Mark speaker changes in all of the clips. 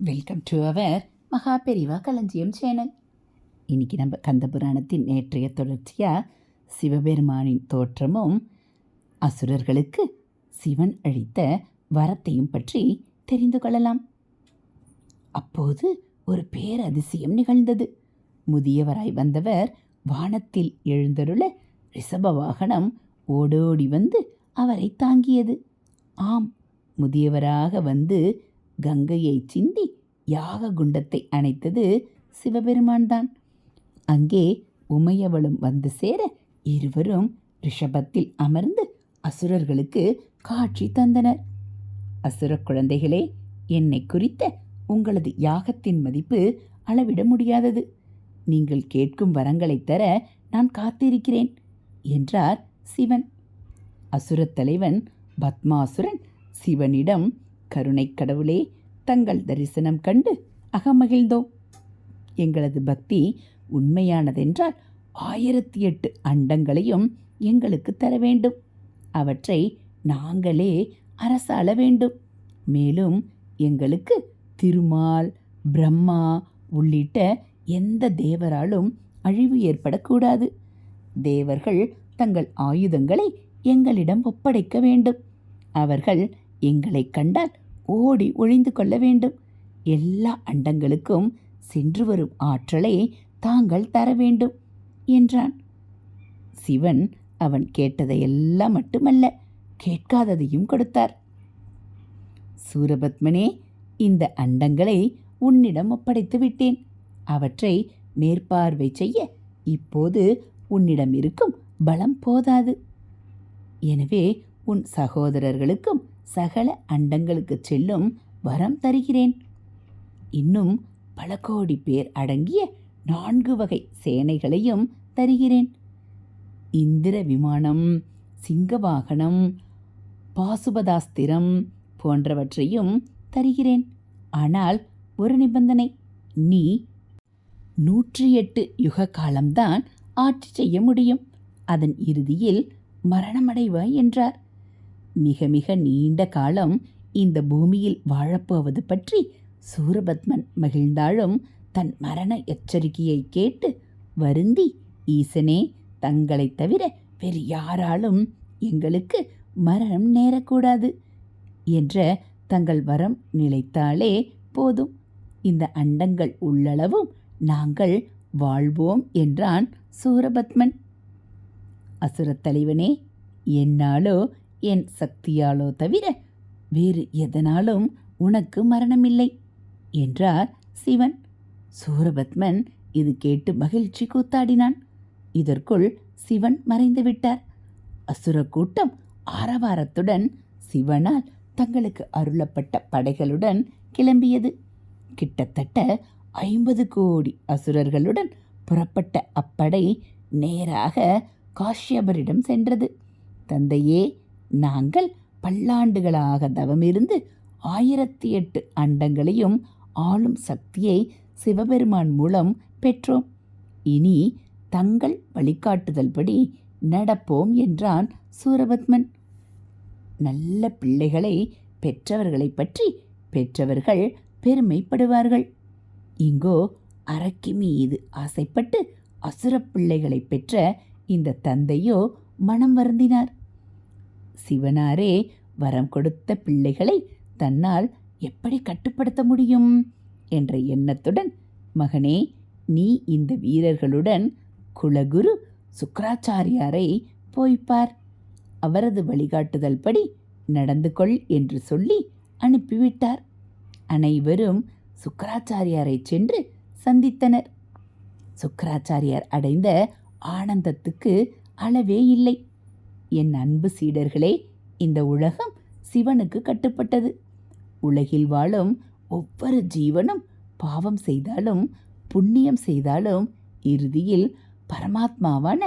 Speaker 1: Welcome to our மகா பெரிவா களஞ்சியம் channel. இன்றைக்கி நம்ம கந்தபுராணத்தின் நேற்றைய தொடர்ச்சியாக சிவபெருமானின் தோற்றமும் அசுரர்களுக்கு சிவன் அளித்த வரத்தையும் பற்றி தெரிந்து கொள்ளலாம். அப்போது ஒரு பேரதிசயம் நிகழ்ந்தது. முதியவராய் வந்தவர் வானத்தில் எழுந்தருள ரிஷப வாகனம் ஓடோடி வந்து அவரை தாங்கியது. ஆம் முதியவராக வந்து கங்கையை சிந்தி யாக குண்டத்தை அணைத்தது சிவபெருமான்தான். அங்கே உமையவளும் வந்து சேர இருவரும் ரிஷபத்தில் அமர்ந்து அசுரர்களுக்கு காட்சி தந்தனர். அசுர குழந்தைகளே என்னை குறித்த உங்களது யாகத்தின் மதிப்பு அளவிட முடியாதது. நீங்கள் கேட்கும் வரங்களைத் தர நான் காத்திருக்கிறேன் என்றார் சிவன். அசுரத் தலைவன் பத்மாசுரன் சிவனிடம் கருணைக் கடவுளே தங்கள் தரிசனம் கண்டு அகமகிழ்ந்தோம். எங்களது பக்தி உண்மையானதென்றால் ஆயிரத்தி எட்டு அண்டங்களையும் எங்களுக்கு தர வேண்டும். அவற்றை நாங்களே அரசாள வேண்டும். மேலும் எங்களுக்கு திருமால் பிரம்மா உள்ளிட்ட எந்த தேவராலும் அழிவு ஏற்படக்கூடாது. தேவர்கள் தங்கள் ஆயுதங்களை எங்களிடம் ஒப்படைக்க வேண்டும். அவர்கள் எங்களை கண்டால் ஓடி ஒளிந்து கொள்ள வேண்டும். எல்லா அண்டங்களுக்கும் சென்று வரும் ஆற்றலை தாங்கள் தர வேண்டும் என்றான். சிவன் அவன் கேட்டதையெல்லாம் மட்டுமல்ல கேட்காததையும் கொடுத்தார். சூரபத்மனே இந்த அண்டங்களை உன்னிடம் ஒப்படைத்து விட்டேன். அவற்றை மேற்பார்வை செய்ய இப்போது உன்னிடம் இருக்கும் பலம் போதாது. எனவே உன் சகோதரர்களுக்கும் சகல அண்டங்களுக்கு செல்லும் வரம் தருகிறேன். இன்னும் பல கோடி பேர் அடங்கிய நான்கு வகை சேனைகளையும் தருகிறேன். இந்திர விமானம் சிங்க வாகனம் பாசுபதாஸ்திரம் போன்றவற்றையும் தருகிறேன். ஆனால் ஒரு நிபந்தனை நீ நூற்றி எட்டு யுக காலம்தான் ஆட்சி செய்ய முடியும். அதன் இறுதியில் மரணமடைவாய் என்றார். மிக மிக நீண்ட காலம் இந்த பூமியில் வாழப்போவது பற்றி சூரபத்மன் மகிழ்ந்தாலும் தன் மரண எச்சரிக்கையை கேட்டு வருந்தி ஈசனே தங்களைத் தவிர வேறு யாராலும் எங்களுக்கு மரணம் நேரக்கூடாது என்ற தங்கள் வரம் நிலைத்தாலே போதும். இந்த அண்டங்கள் உள்ளளவும் நாங்கள் வாழ்வோம் என்றான் சூரபத்மன். அசுரத் தலைவனே என்னாலோ என் சக்தியாலோ தவிர வேறு எதனாலும் உனக்கு மரணமில்லை என்றார் சிவன். சூரபத்மன் இது கேட்டு மகிழ்ச்சி கூத்தாடினான். இதற்குள் சிவன் மறைந்து விட்டார். அசுர கூட்டம் ஆரவாரத்துடன் சிவனால் தங்களுக்கு அருளப்பட்ட படைகளுடன் கிளம்பியது. கிட்டத்தட்ட ஐம்பது கோடி அசுரர்களுடன் புறப்பட்ட அப்படை நேராக காஷ்யபரிடம் சென்றது. தந்தையே நாங்கள் பல்லாண்டுகளாக தவமிருந்து ஆயிரத்தி எட்டு அண்டங்களையும் ஆளும் சக்தியை சிவபெருமான் மூலம் பெற்றோம். இனி தங்கள் வழிகாட்டுதல்படி நடப்போம் என்றான் சூரபத்மன். நல்ல பிள்ளைகளை பெற்றவர்களைப் பற்றி பெற்றவர்கள் பெருமைப்படுவார்கள். இங்கோ அரக்கி மீது ஆசைப்பட்டு அசுரப் பிள்ளைகளை பெற்ற இந்த தந்தையோ மனம் வருந்தினார். சிவனாரே வரம் கொடுத்த பிள்ளைகளை தன்னால் எப்படி கட்டுப்படுத்த முடியும்? என்ற எண்ணத்துடன் மகனே நீ இந்த வீரர்களுடன் குலகுரு சுக்கராச்சாரியாரை போய்ப்பார் அவரது வழிகாட்டுதல் படி நடந்து கொள் என்று சொல்லி அனுப்பிவிட்டார். அனைவரும் சுக்கராச்சாரியாரை சென்று சந்தித்தனர். சுக்கராச்சாரியார் அடைந்த ஆனந்தத்துக்கு அளவே இல்லை. என் அன்பு சீடர்களே இந்த உலகம் சிவனுக்கு கட்டுப்பட்டது. உலகில் வாழும் ஒவ்வொரு ஜீவனும் பாவம் செய்தாலும் புண்ணியம் செய்தாலும் இறுதியில் பரமாத்மாவான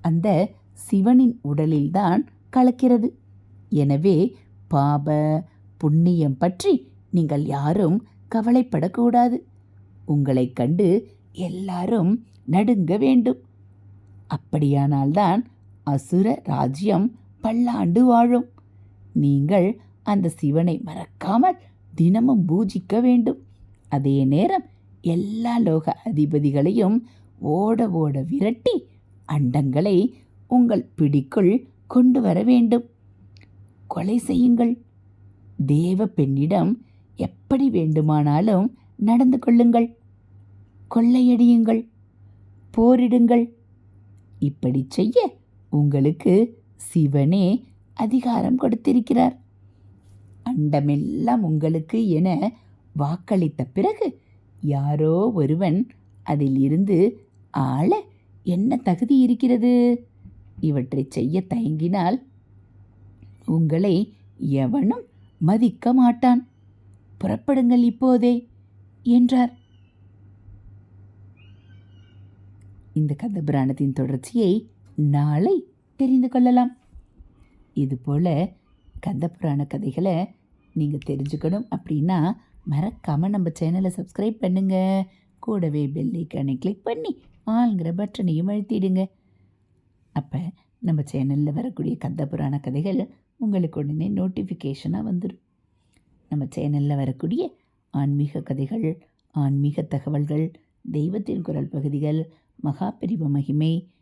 Speaker 1: அந்த சிவனின் உடலில்தான் கலக்கிறது. எனவே பாப புண்ணியம் பற்றி நீங்கள் யாரும் கவலைப்படக்கூடாது. உங்களைக் கண்டு எல்லாரும் நடுங்க வேண்டும். அப்படியானால்தான் அசுர ராஜ்யம் பல்லாண்டு வாழும். நீங்கள் அந்த சிவனை மறக்காமல் தினமும் பூஜிக்க வேண்டும். அதே நேரம் எல்லா லோக அதிபதிகளையும் ஓட ஓட விரட்டி அண்டங்களை உங்கள் பிடிக்குள் கொண்டு வர வேண்டும். கொலை செய்யுங்கள். தேவ பெண்ணிடம் எப்படி வேண்டுமானாலும் நடந்து கொள்ளுங்கள். கொள்ளையடியுங்கள். போரிடுங்கள். இப்படி செய்ய உங்களுக்கு சிவனே அதிகாரம் கொடுத்திருக்கிறார். அண்டமெல்லாம் உங்களுக்கு என வாக்களித்த பிறகு யாரோ ஒருவன் அதில் இருந்து ஆள என்ன தகுதி இருக்கிறது? இவற்றை செய்ய தயங்கினால் உங்களை எவனும் மதிக்க மாட்டான். புறப்படுங்கள் இப்போதே என்றார். இந்த கதபுராணத்தின் தொடர்ச்சியை நாளை தெரிந்து கொள்ளலாம். இதுபோல் கந்தபுராண கதைகளை நீங்கள் தெரிஞ்சுக்கணும் அப்படின்னா மறக்காமல் நம்ம சேனலை சப்ஸ்கிரைப் பண்ணுங்கள் கூடவே பெல் ஐக்கானை கிளிக் பண்ணி ஆளுங்கிற பட்டனையும் அழுத்திடுங்க. அப்போ நம்ம சேனலில் வரக்கூடிய கந்தபுராண கதைகள் உங்களுக்கு உடனே நோட்டிஃபிகேஷனாக வந்துடும் நம்ம சேனலில் வரக்கூடிய ஆன்மீக கதைகள் ஆன்மீக தகவல்கள் தெய்வத்தின் குரல் பகுதிகள் மகாபிரிவு மகிமை